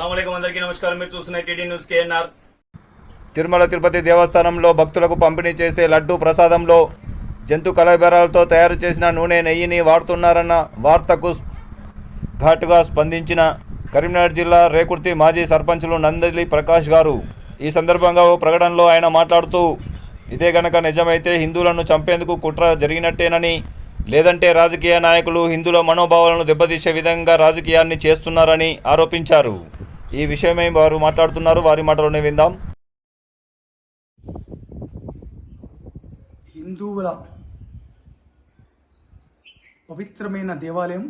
నమస్కారం. మీరు చూస్తున్న TD news KNR. Tirumala Tirupati దేవస్థానంలో భక్తులకు పంపిణీ చేసే లడ్డూ ప్రసాదంలో జంతు కలబెరాలతో తయారు చేసిన నూనె నెయ్యిని వాడుతున్నారన్న వార్తకు ఘాటుగా స్పందించిన కరీంనగర్ జిల్లా రేకుర్తి మాజీ సర్పంచులు నందలి ప్రకాష్ గారు. ఈ సందర్భంగా ఓ ప్రకటనలో ఆయన మాట్లాడుతూ ఇదే గనక నిజమైతే హిందువులను చంపేందుకు కుట్ర జరిగినట్టేనని లేదంటే రాజకీయ నాయకులు హిందువుల మనోభావాలను దెబ్బతీసే విధంగా రాజకీయాన్ని చేస్తున్నారని ఆరోపించారు. ఈ విషయమై వారు మాట్లాడుతున్నారు. వారి మాటలోనే విందాం. హిందువుల పవిత్రమైన దేవాలయం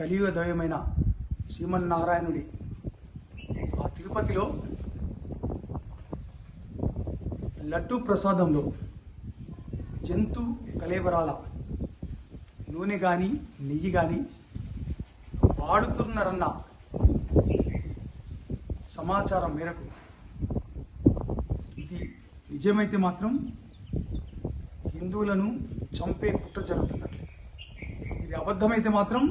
కలియుగ దైవమైన శ్రీమన్నారాయణుడి ఆ తిరుపతిలో లడ్డూ ప్రసాదంలో జంతు కలేబరాల నూనె కానీ నెయ్యి కానీ వాడుతున్నారన్న సమాచారం మేరకు. ఇది నిజమైతే మాత్రం హిందువులను చంపే కుట్ర జరుగుతున్నట్లు. ఇది అబద్ధమైతే మాత్రం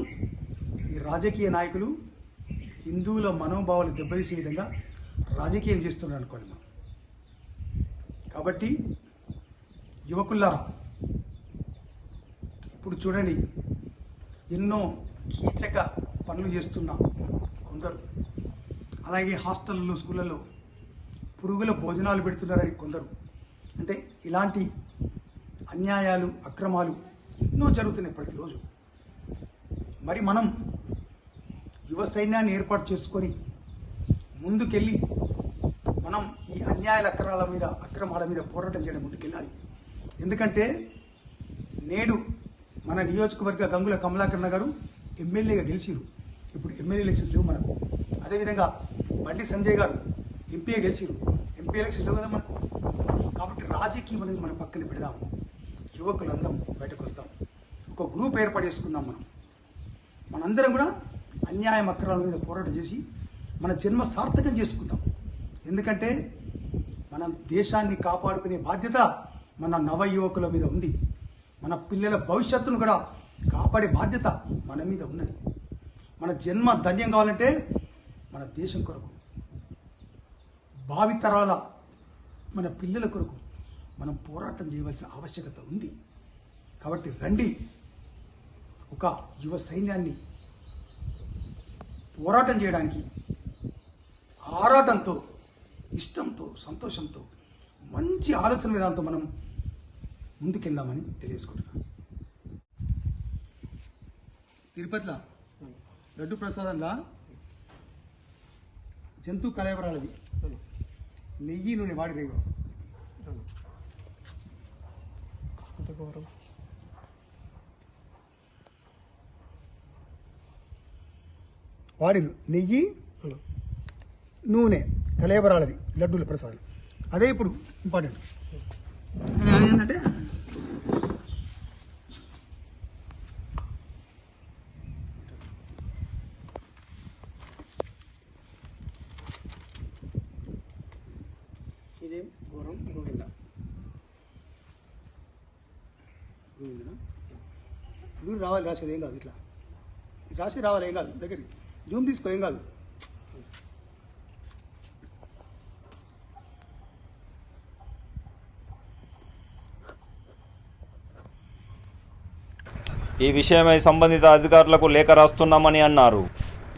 ఈ రాజకీయ నాయకులు హిందువుల మనోభావాలు దెబ్బతీసే విధంగా రాజకీయం చేస్తున్నారు అనుకోండి మనం. కాబట్టి యువకుల్లారా ఇప్పుడు చూడండి ఎన్నో కీచక పనులు చేస్తున్న కొందరు. అలాగే హాస్టల్లో స్కూళ్ళలో పురుగుల భోజనాలు పెడుతున్నారని కొందరు. అంటే ఇలాంటి అన్యాయాలు అక్రమాలు ఎన్నో జరుగుతున్నాయి ప్రతిరోజు. మరి మనం యువ సైన్యాన్ని ఏర్పాటు చేసుకొని ముందుకెళ్ళి మనం ఈ అన్యాయాల అక్రమాల మీద అక్రమాల మీద పోరాటం చేయడం ముందుకెళ్ళాలి. ఎందుకంటే నేడు మన నియోజకవర్గ గంగుల కమలాకరణ గారు ఎమ్మెల్యేగా గెలిచిరు ఇప్పుడు ఎమ్మెల్యే ఎలక్షన్స్ లేవు మనకు. అదేవిధంగా బండి సంజయ్ గారు ఎంపీగా గెలిచిరు ఎంపీ ఎలక్షన్స్ కదా మనకు కాబట్టి రాజకీయం అనేది మన పక్కన పెడదాం. యువకులందరం బయటకు వస్తాం ఒక గ్రూప్ ఏర్పాటు చేసుకుందాం మనం. మనందరం కూడా అన్యాయం అక్రమాల మీద పోరాటం చేసి మన జన్మ సార్థకం చేసుకుందాం. ఎందుకంటే మన దేశాన్ని కాపాడుకునే బాధ్యత మన నవ యువకుల మీద ఉంది. మన పిల్లల భవిష్యత్తును కూడా కాపాడే బాధ్యత మన మీద ఉన్నది. మన జన్మ ధన్యం కావాలంటే మన దేశం కొరకు భావితరాల మన పిల్లల కొరకు మనం పోరాటం చేయవలసిన ఆవశ్యకత ఉంది. కాబట్టి రండి ఒక యువ సైన్యాన్ని పోరాటం చేయడానికి ఆరాటంతో ఇష్టంతో సంతోషంతో మంచి ఆలోచన విధానంతో మనం ముందుకెళ్దామని తెలియజేసుకుంటున్నాను. తిరుపతిలో? లడ్డు ప్రసాదంలా? జంతు కలయబరాలది నెయ్యి నూనె వాడి రేగు. వాడిరు. నెయ్యి నూనె కలేబరాలది లడ్డూల ప్రసాదం. అదే ఇప్పుడు ఇంపార్టెంట్. ఏంటంటే జయం ఘోరం గోవింద. గోవిందనా? ఇది రావాలి రాసేది ఏం కాదు ఇట్లా. రాసి రావాలి ఏం కాదు దగ్గరికి. జూమ్ తీసుకో ఏం కాదు. ఈ విషయమై సంబంధిత అధికారులకు లేఖ రాస్తున్నామని అన్నారు.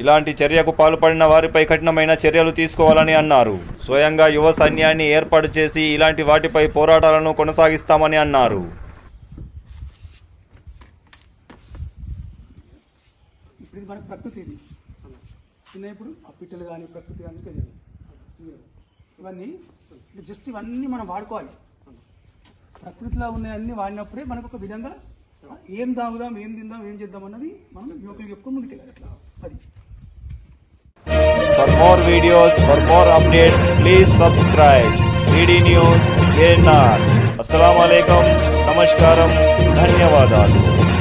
ఇలాంటి చర్యకు పాల్పడిన వారిపై కఠినమైన చర్యలు తీసుకోవాలని అన్నారు. స్వయంగా యువ సైన్యాన్ని ఏర్పాటు చేసి ఇలాంటి వాటిపై పోరాటాలను కొనసాగిస్తామని అన్నారు. ఇప్పుడు మనకు ప్రకృతి ఇది. ఇప్పుడు ఆ పిట్టలు కానీ ప్రకృతి కానీ తెలియదు. ఇవన్నీ జస్ట్ ఇవన్నీ మనం వాడుకోవాలి. ప్రకృతిలో ఉన్నాయన్నీ వాడినప్పుడే మనకు ఒక విధంగా ఏం తాగుదాం ఏం తిందాం ఏం చేద్దాం అన్నది మనం యువకులు చెప్పుకొని ముందుకెళ్ళాలి అట్లా. అది. For more videos for more updates please subscribe D D news NR अस्सलाम वालेकुम नमस्कारम धन्यवाद